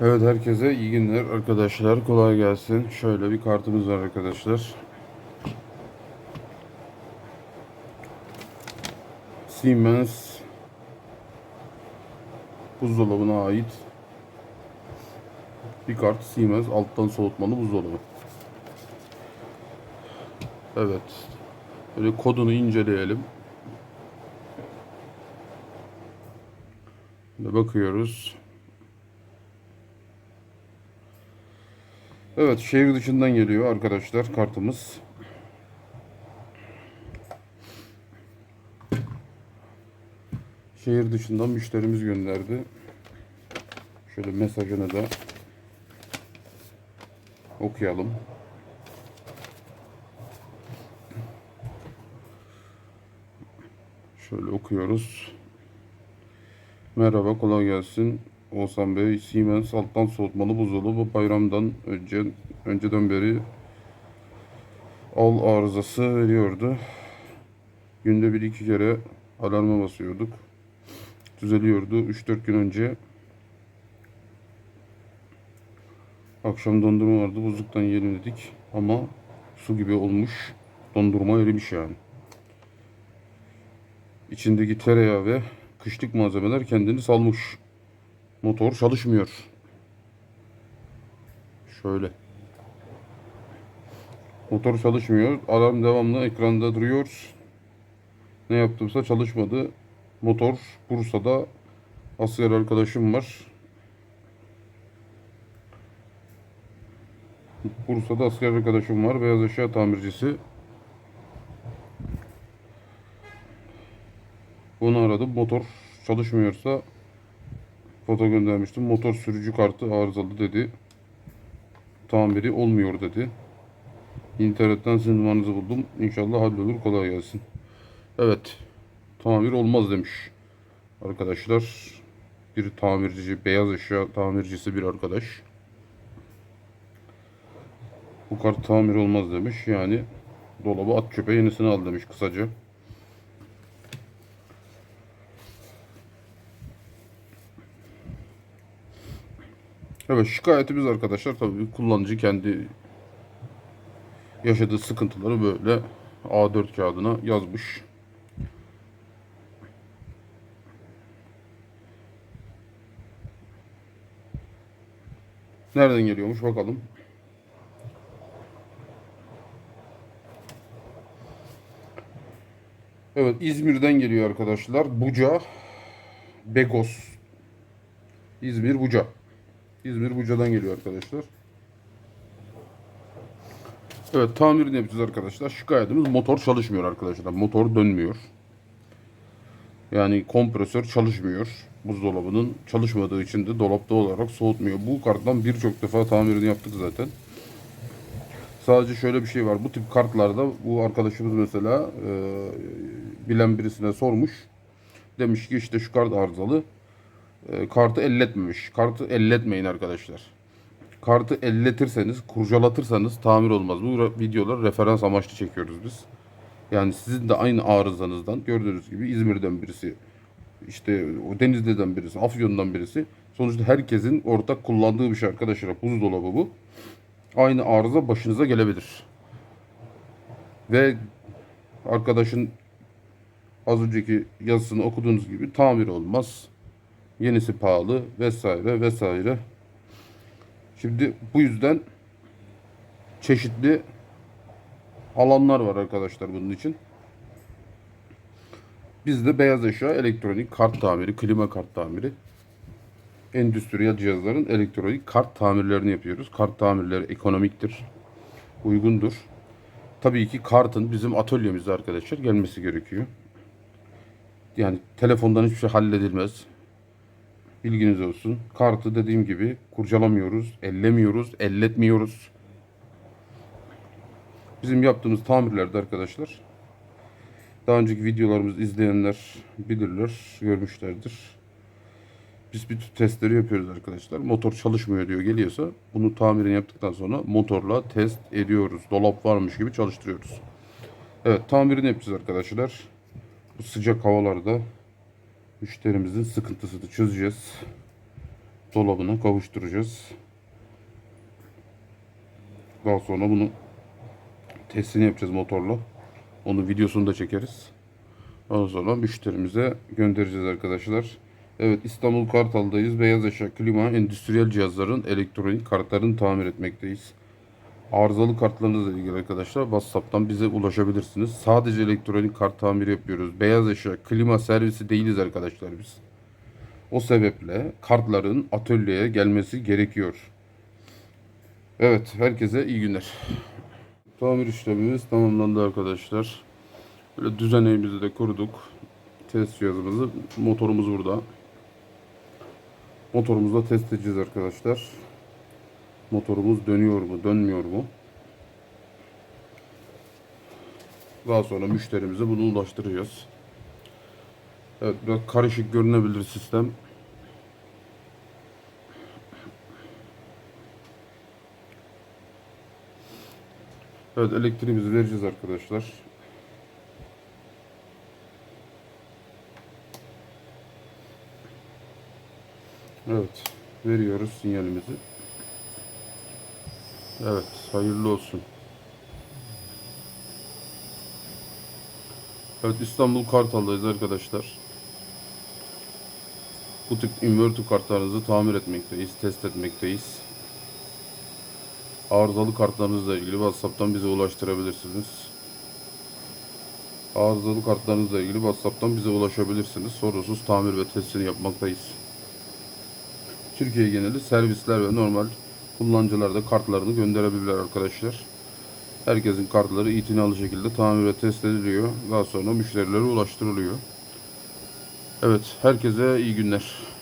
Evet herkese iyi günler arkadaşlar. Kolay gelsin. Şöyle bir kartımız var arkadaşlar. Siemens buzdolabına ait bir kart Siemens alttan soğutmalı buzdolabı. Evet. Böyle kodunu inceleyelim. Böyle bakıyoruz. Evet, şehir dışından geliyor arkadaşlar kartımız. Şehir dışından müşterimiz gönderdi. Şöyle mesajını da okuyalım. Şöyle okuyoruz. Merhaba, kolay gelsin. Oğuzhan Bey, Siemens alttan soğutmalı buzdolabı bayramdan önce önceden beri al arızası veriyordu. Günde bir iki kere alarma basıyorduk. Düzeliyordu. 3-4 gün önce akşam dondurma vardı. Buzluktan yiyelim dedik. Ama su gibi olmuş. Dondurma erimiş yani. İçindeki tereyağı ve kışlık malzemeler kendini salmış. Motor çalışmıyor. Şöyle. Motor çalışmıyor. Alarm devamlı ekranda duruyor. Ne yaptımsa çalışmadı. Motor Bursa'da asker arkadaşım var. Bursa'da asker arkadaşım var. Beyaz eşya tamircisi. Onu aradım. Motor çalışmıyorsa foto göndermiştim. Motor sürücü kartı arızalı dedi. Tamiri olmuyor dedi. İnternetten sizin numaranızı buldum. İnşallah hallolur. Kolay gelsin. Evet. Tamir olmaz demiş. Arkadaşlar bir tamirci, beyaz eşya tamircisi bir arkadaş. Bu kart tamir olmaz demiş. Yani dolabı at çöpe yenisini al demiş kısaca. Evet şikayetimiz arkadaşlar tabii kullanıcı kendi yaşadığı sıkıntıları böyle A4 kağıdına yazmış. Nereden geliyormuş bakalım. Evet İzmir'den geliyor arkadaşlar. Buca Begos. İzmir Buca. İzmir Buca'dan geliyor arkadaşlar. Evet tamirini yapacağız arkadaşlar. Şikayetimiz motor çalışmıyor arkadaşlar. Motor dönmüyor. Yani kompresör çalışmıyor. Buzdolabının çalışmadığı için de dolapta olarak soğutmuyor. Bu karttan birçok defa tamirini yaptık zaten. Sadece şöyle bir şey var. Bu tip kartlarda bu arkadaşımız mesela e, bilen birisine sormuş. Demiş ki işte şu kart arızalı. E, kartı elletmemiş. Kartı elletmeyin arkadaşlar. Kartı elletirseniz, kurcalatırsanız tamir olmaz. Bu videolar referans amaçlı çekiyoruz biz. Yani sizin de aynı arızanızdan gördüğünüz gibi İzmir'den birisi, işte Denizli'den birisi, Afyon'dan birisi. Sonuçta herkesin ortak kullandığı bir şey arkadaşlar. Buzdolabı bu. Aynı arıza başınıza gelebilir. Ve arkadaşın az önceki yazısını okuduğunuz gibi tamir olmaz. Yenisi pahalı vesaire vesaire. Şimdi bu yüzden çeşitli alanlar var arkadaşlar bunun için. Bizde beyaz eşya, elektronik, kart tamiri, klima kart tamiri, endüstriyel cihazların elektronik kart tamirlerini yapıyoruz. Kart tamirleri ekonomiktir, uygundur. Tabii ki kartın bizim atölyemizde arkadaşlar gelmesi gerekiyor. Yani telefondan hiçbir şey halledilmez. Bilginiz olsun. Kartı dediğim gibi kurcalamıyoruz, ellemiyoruz, elletmiyoruz. Bizim yaptığımız tamirlerde arkadaşlar daha önceki videolarımızı izleyenler bilirler, görmüşlerdir. Biz bir testleri yapıyoruz arkadaşlar. Motor çalışmıyor diyor geliyorsa bunu tamirini yaptıktan sonra motorla test ediyoruz. Dolap varmış gibi çalıştırıyoruz. Evet tamirini yapacağız arkadaşlar. Bu sıcak havalarda müşterimizin sıkıntısını çözeceğiz. dolabına kavuşturacağız. Daha sonra bunu testini yapacağız motorla. Onun videosunu da çekeriz. Ondan sonra müşterimize göndereceğiz arkadaşlar. Evet İstanbul Kartal'dayız. Beyaz eşya, klima, endüstriyel cihazların elektronik kartlarını tamir etmekteyiz. Arızalı kartlarınızla ilgili arkadaşlar WhatsApp'tan bize ulaşabilirsiniz. Sadece elektronik kart tamiri yapıyoruz. Beyaz eşya, klima servisi değiliz arkadaşlar biz. O sebeple kartların atölyeye gelmesi gerekiyor. Evet, herkese iyi günler. Tamir işlemimiz tamamlandı arkadaşlar. Böyle düzeneğimizi de kurduk. Test cihazımızı, motorumuz burada. Motorumuzla test edeceğiz arkadaşlar. Motorumuz dönüyor mu, dönmüyor mu? Daha sonra müşterimize bunu ulaştıracağız. Evet, biraz karışık görünebilir sistem. Evet, elektriğimizi vereceğiz arkadaşlar. Evet, veriyoruz sinyalimizi. Evet, hayırlı olsun. Evet, İstanbul Kartal'dayız arkadaşlar. Bu tip inverter kartlarınızı tamir etmekteyiz, test etmekteyiz. Arızalı kartlarınızla ilgili WhatsApp'tan bize ulaştırabilirsiniz. Arızalı kartlarınızla ilgili WhatsApp'tan bize ulaşabilirsiniz. Sorunsuz tamir ve testini yapmaktayız. Türkiye geneli servisler ve normal kullanıcılar da kartlarını gönderebilirler arkadaşlar. Herkesin kartları itinalı şekilde tamir ve test ediliyor. Daha sonra müşterilere ulaştırılıyor. Evet, herkese iyi günler.